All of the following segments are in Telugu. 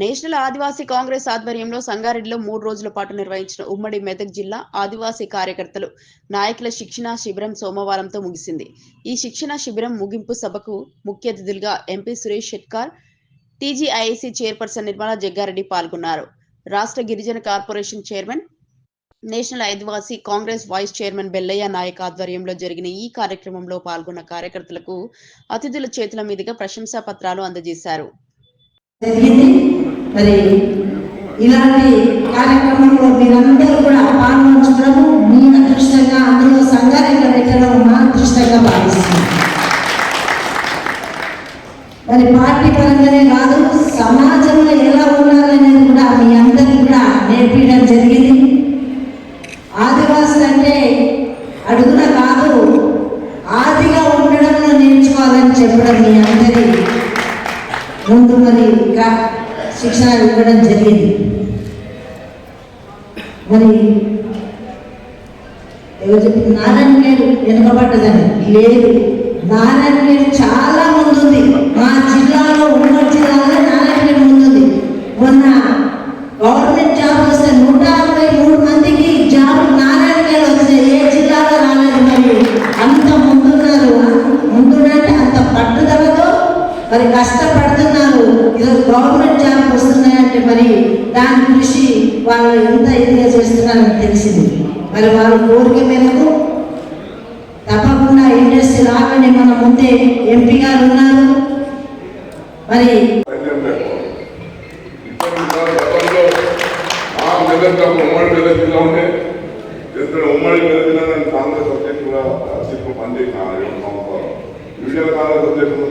నేషనల్ ఆదివాసీ కాంగ్రెస్ ఆధ్వర్యంలో సంగారెడ్డిలో మూడు రోజుల పాటు నిర్వహించిన ఉమ్మడి మెదక్ జిల్లా ఆదివాసీ కార్యకర్తలు నాయకుల శిక్షణ శిబిరం సోమవారంతో ముగిసింది. ఈ శిక్షణ శిబిరం ముగింపు సభకు ముఖ్య అతిథులుగా MP Suresh Shetkar TGIC chairperson Nirmala Jaggareddy పాల్గొన్నారు. రాష్ట్ర గిరిజన corporation chairman national Adivasi Congress vice chairman Bellaiah Naik ఆధ్వర్యంలో జరిగిన ఈ కార్యక్రమంలో పాల్గొన్న కార్యకర్తలకు అతిథుల చేతుల మీదుగా ప్రశంసా పత్రాలు అందజేశారు. జరిగింది. మరి ఇలాంటి కార్యక్రమంలో మీరందరూ కూడా పాల్గొంచడము మీ అదృష్టంగా అందులో సంగారెడ్డి పెట్టడం మా అదృష్టంగా భావిస్తున్నాం. మరి పార్టీ పరంగానే కాదు సమాజంలో ఎలా ఉండాలనేది కూడా మీ అందరికీ కూడా నేర్పించడం జరిగింది. ఆదివాసి అంటే అడుగున కాదు ఆదిగా ఉండడంలో నేర్చుకోవాలని చెప్పడం మీ అందరూ ముందు మరి ఇంకా శిక్షణ ఇవ్వడం జరిగింది. మరి ఎవరు చెప్పింది? నారాయణఖేడ్ వెనుకబడ్డదని. లేదు నారాయణఖేడ్ చాలా ముందుంది మా జిల్లాలో ఉన్న జిల్లాలో మరి కష్టపడుతున్నారు ఈరోజు గవర్నమెంట్ జాబ్ వస్తున్నాయంటే మరి దాని కృషి వాళ్ళు ఎంత ఇదిగా చేస్తున్నారని తెలిసింది. మరి వారి కోరిక మేరకు తప్పకుండా ఇండస్ట్రీ రాగానే మన ముందే ఎంపీ గారు ఉన్నారు. మరి ఉమ్మడి కాంగ్రెస్ అధ్యక్షుడుగా అధ్యక్షుడు పనిచేసిన ఏడు సంవత్సరాలు యూనియన్ కాంగ్రెస్ అధ్యక్షుడు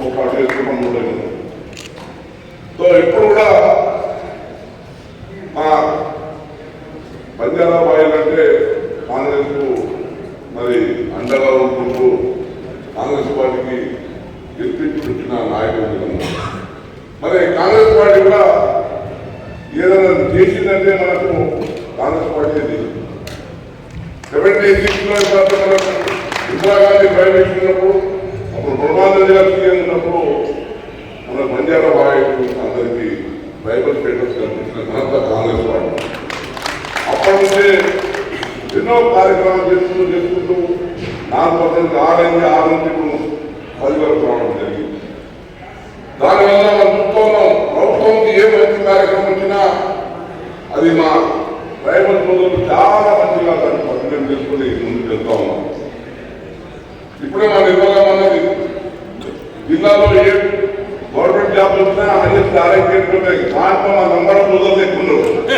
ఒక పార్టీ వేసుకుని సో ఎప్పుడు కూడా మా బంజారా బాయిల్ అంటే కాంగ్రెస్ మరి అండగా ఉంటుంటూ కాంగ్రెస్ పార్టీకి గెలిపించి పెట్టిన నాయకుడు మరి కాంగ్రెస్ పార్టీ కూడా ఏదైనా చేసిందంటే మనకు కాంగ్రెస్ పార్టీ చేసింది సెవెంటీ సిక్స్ మనకు ఇందిరాగాంధీ ప్రైమ్ మినిస్టర్ ఉన్నప్పుడు అప్పుడు బ్రహ్మానంద గారు సీఎం మన బంజారా బాయ్ అందరికీ బైబిల్ స్టేటస్ కల్పించిన ఘనత కాంగ్రెస్ పార్టీ. అప్పటి నుంచే ఎన్నో కార్యక్రమాలు చేసుకుంటూ చేసుకుంటూ నాలుగు పర్సెంట్ ఆరైంది ఆరు నుంచి ఇప్పుడు పది వరకు రావడం జరిగింది. దానివల్ల మనం చూస్తున్నాం ప్రభుత్వంకి ఏ మంచి కార్యక్రమం వచ్చినా అది మా ట్రైబల్ సోదరులు చాలా మంచిగా దాన్ని పరిణయం చేసుకుని ముందుకు వెళ్తా ఉన్నాం ఇప్పుడే మన నిర్మలం అన్నది జిల్లాలో ఏ గవర్నమెంట్ జాబ్ వచ్చినా అన్ని ఆరోగ్యం ఉన్నాయి దాంట్లో మా నంబర్ సోదరులు ఎక్కువ